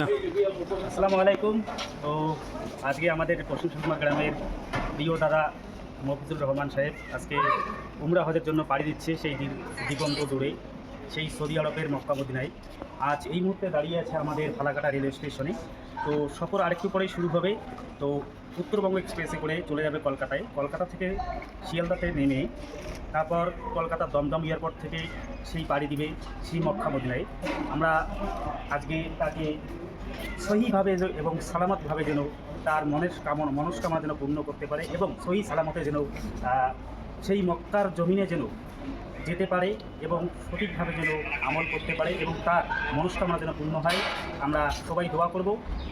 আসসালামু আলাইকুম। তো আজকে আমাদের পশ্চিম সুরমা গ্রামের প্রিয় দাদা মফিজুর রহমান সাহেব আজকে উমরা হজের জন্য পাড়ি দিচ্ছে সেই দিগন্ত দূরে, সেই সৌদি আরবের মক্কা মদিনায়। আজ এই মুহূর্তে দাঁড়িয়ে আছে আমাদের ফালাকাটা রেলওয়ে স্টেশনে। তো সফর আরেকটু পরেই শুরু হবে। তো উত্তরবঙ্গ এক্সপ্রেসে করে চলে যাবে কলকাতায়। কলকাতা থেকে শিয়ালদাতে নেমে তারপর কলকাতার দমদম এয়ারপোর্ট থেকে সেই পাড়ি দিবে সেই মক্কা মদিনায়। আমরা আজকে তাকে সহিভাবে এবং সালামতভাবে যেন তার মনের কামনা, মনস্কামনা যেন পূর্ণ করতে পারে এবং সহি সালামতে যেন সেই মক্কার জমিনে যেন যেতে পারে এবং সঠিকভাবে যেন আমল করতে পারে এবং তার মনস্কামনা যেন পূর্ণ হয় আমরা সবাই দোয়া করব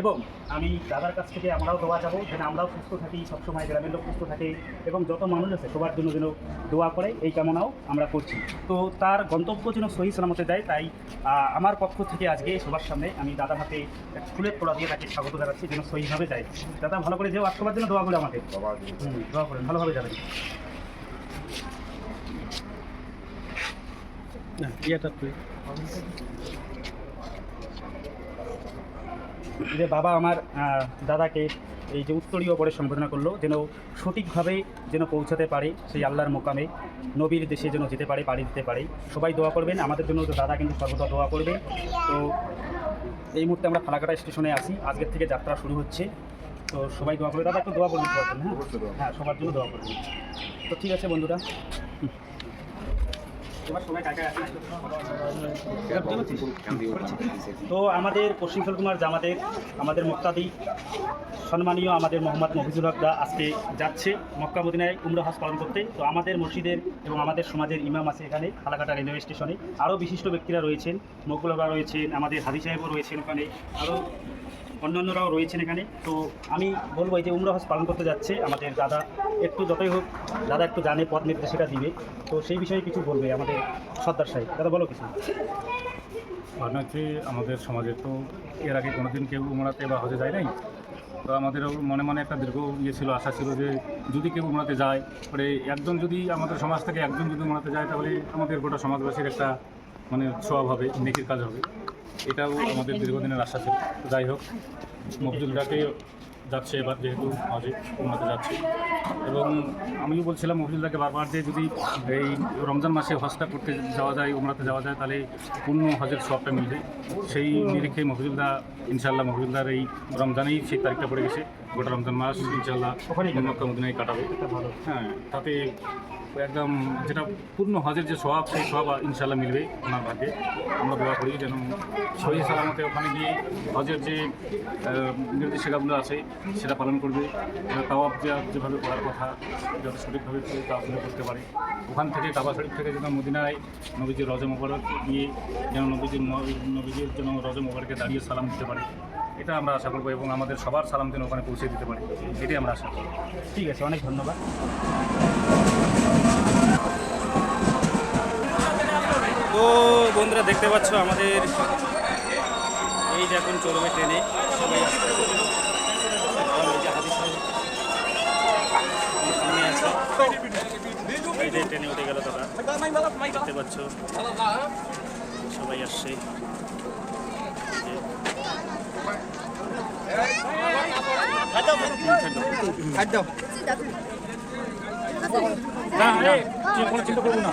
এবং আমি দাদার কাছ থেকে আমরাও দোয়া যাব যেন আমরাও সুস্থ থাকি সবসময় গ্রামের লোক সুস্থ থাকে এবং যত মানুষ আছে সবার জন্য যেন দোয়া করে এই কামনাও আমরা করছি। তো তার গন্তব্য যেন সহি সালামতে দেয় তাই আমার পক্ষ থেকে আজকে সবার সামনে আমি দাদার হাতে এক ফুলের তোলা দিয়ে তাকে স্বাগত জানাচ্ছি যেন সহিভাবে যায়। দাদা ভালো করে যেও আর সবার জন্য দোয়া করে আমাদের দোয়া করেন ভালোভাবে যাবেন। যে বাবা আমার দাদাকে এই যে উত্তরীয় পরে সম্বোধনা করল, যেন সঠিকভাবে যেন পৌঁছাতে পারে সেই আল্লাহর মোকামে, নবীর দেশে যেন যেতে পারে পাড়ি দিতে পারে। সবাই দোয়া করবেন, আমাদের জন্য তো দাদা কিন্তু সর্বদা দোয়া করবে। তো এই মুহূর্তে আমরা ফালাকাটা স্টেশনে আসি আজকের থেকে যাত্রা শুরু হচ্ছে। তো সবাই দোয়া করবে। দাদা একটু দোয়া করবেন হ্যাঁ? হ্যাঁ সবার জন্য দোয়া করবেন। তো ঠিক আছে বন্ধুরা হুম। এবার সবাই কাকা আছে তো আমাদের পশ্চিম কুমার জামাতের, আমাদের মুক্তাদি, সম্মানীয় আমাদের মোহাম্মদ মফিজুল হক দা আজকে যাচ্ছে মক্কা মদিনায় উমরা হজ পালন করতে। তো আমাদের মসজিদের এবং আমাদের সমাজের ইমাম আছে এখানে, খালাকাটা রেলওয়ে স্টেশনে। আরও বিশিষ্ট ব্যক্তিরা রয়েছেন মকবুলরা রয়েছেন, আমাদের হাদি সাহেবও রয়েছেন ওখানে। আরও অন্যান্যরাও রয়েছেন এখানে। তো আমি বলব এই যে উমরা হজ পালন করতে যাচ্ছে, আমাদের দাদা একটু যতই হোক, দাদা একটু জানে, পথ নির্দেশিকা দিবে। তো সেই বিষয়ে কিছু বলবে আমাদের সর্দার সাহেব। দাদা, বলো কিছু। ঘটনা হচ্ছে আমাদের সমাজে তো এর আগে কোনোদিন কেউ উমরাতে বা হজে যায় নাই? তো আমাদেরও মনে মনে একটা দীর্ঘ ইয়ে ছিল, আশা ছিল যে যদি কেউ উমরাতে যায়, পরে একজন যদি আমাদের সমাজ থেকে একজন যদি উমরাতে যায়, তাহলে আমাদের গোটা সমাজবাসীর একটা মানে সব হবে, নেকির কাজ হবে। এটাও আমাদের দীর্ঘদিনের আশা ছিল। যাই হোক মফজুলটাকে যাচ্ছে এবার যেহেতু হজে উমরাতে যাচ্ছে। এবং আমিও বলছিলাম মফজুলদাকে বারবার যে যদি এই রমজান মাসে হজটা করতে যাওয়া যায়, উমরাতে যাওয়া যায়, তাহলে পূর্ণ হজের সবটা মিলবে। সেই নিরিখে মফজুলদা ইনশাল্লাহ মফজুলদার এই রমজানেই সেই তারিখটা পড়ে গেছে। গোটা রমজান মাস ইনশাল্লাহ কাটাবে। মক্কা মদিনায় কাটাবে। হ্যাঁ তাতে একদম যেটা পূর্ণ হজের যে স্বভাব, সেই স্বভাব ইনশাল্লাহ মিলবে ওনার ভাগ্যে। আমরা দোয়া করি যেন সহি সালামতে ওখানে গিয়ে হজের যে নির্দেশিকাগুলো আছে, সেটা পালন করবে। তাওয়াব যেভাবে করার কথা, যত সঠিকভাবে তাওয়াবগুলো করতে পারে। ওখান থেকে কাবা শরীফ থেকে যেন মদিনায় নবীজির রজ মোবারক গিয়ে যেন নবীজির নবীজির যেন রজ মোবারকে দাঁড়িয়ে সালাম দিতে পারে। এটা আমরা আশা করব এবং আমাদের সবার সালাম যেন ওখানে পৌঁছে দিতে পারে। এটাই আমরা আশা করি। ঠিক আছে, অনেক ধন্যবাদ। তো বন্ধুরা দেখতে পাচ্ছ আমাদের এই যে এখন চলবে ট্রেনে। সবাই সামনে আছে। এই যে ট্রেনে উঠে গেল দাদা। দেখতে পাচ্ছ সবাই আসছে। না কোনো চিন্তা করব না।